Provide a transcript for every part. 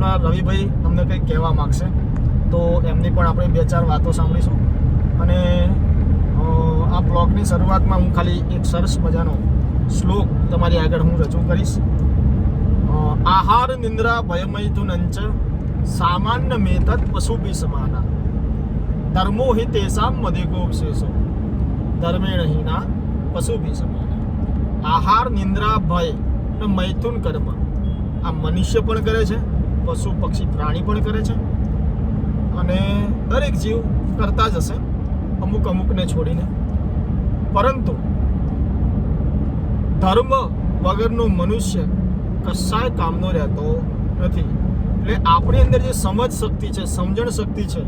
આપણા રવિભાઈ તમને કંઈક કહેવા માગશે, તો એમની પણ આપણે બે ચાર વાતો સાંભળીશું. અને આ બ્લોગની શરૂઆતમાં હું ખાલી એક સરસ મજાનો શ્લોક તમારી આગળ હું રજૂ કરીશ. આહાર નિંદ્રા ભયમૈથુનંચ સામાન્ય મેતત પશુભી સમાના. ધર્મો હિ તેસામ મધિકો વિશેષો ધર્મેણ હિના પશુભી સમાના. આહાર, નિંદ્રા, ભય અને મૈથુન કર્મ આ મનુષ્ય પણ કરે છે. પશુ પક્ષી પ્રાણી પણ કરે છે અને દરેક જીવ કરતા જ હશે અમુક અમુકને છોડીને. પરંતુ ધર્મ વગરનો મનુષ્ય કશાય કામનો રહેતો નથી. એટલે આપણી અંદર જે સમજ શક્તિ છે, સમજણ શક્તિ છે,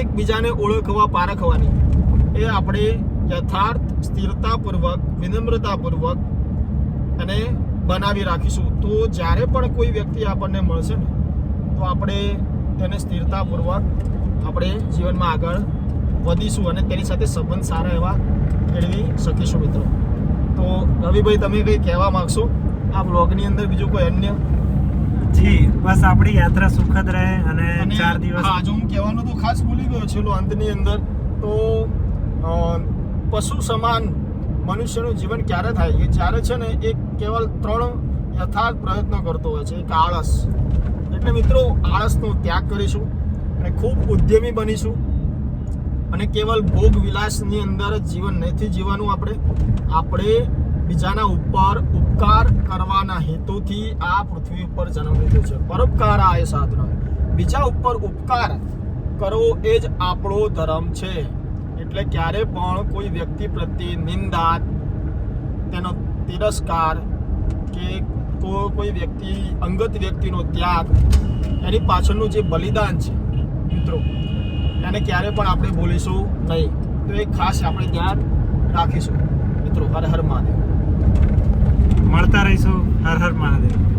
એકબીજાને ઓળખવા, પારખવાની, એ આપણે યથાર્થ, સ્થિરતાપૂર્વક, વિનમ્રતાપૂર્વક અને બનાવી રાખીશું તો જ્યારે પણ કોઈ વ્યક્તિ આપણને મળશે ને તો આપણે તેને સ્થિરતાપૂર્વક આપણે જીવનમાં આગળ વધીશું અને તેની સાથે સંબંધ સારા એવા કેળવી શકીશું મિત્રો. તો રવિભાઈ તમે કંઈ કહેવા માગશો? આ બ્લોગની અંદર બીજું કોઈ અન્ય? જી બસ આપણી યાત્રા સુખદ રહે અને ચાર દિવસ હા જો હું કહેવાનું તો ખાસ ભૂલી ગયો છેલ્લો અંતની અંદર. તો પશુ સમાન મનુષ્યનું જીવન ક્યારે થાય? કે જ્યારે છે ને એ કેવલ ત્રણ યથાર્થ પ્રયત્નો કરતો હોય છે, એક આળસ. એટલે મિત્રો, આળસનો ત્યાગ કરીશું અને ખૂબ ઉદ્યમી બનીશું અને કેવલ ભોગ વિલાસની અંદર જીવન નથી જીવવાનું આપણે. આપણે બીજાના ઉપર ઉપકાર કરવાના હેતુથી આ પૃથ્વી ઉપર જન્મ લીધો છે. પરોપકાર આ એ સાધન. બીજા ઉપર ઉપકાર કરવો એ જ આપણો ધર્મ છે. એટલે ક્યારે પણ કોઈ વ્યક્તિ પ્રત્યે નિંદા, તેનો તિરસ્કાર કે કોઈ વ્યક્તિ, અંગત વ્યક્તિનો ત્યાગ, એની પાછળનું જે બલિદાન છે, મિત્રો, એને ક્યારે પણ આપણે બોલીશું નહીં. તો એ ખાસ આપણે ધ્યાન રાખીશું. મિત્રો, હર હર મહાદેવ. મળતા રહીશું. હર હર મહાદેવ.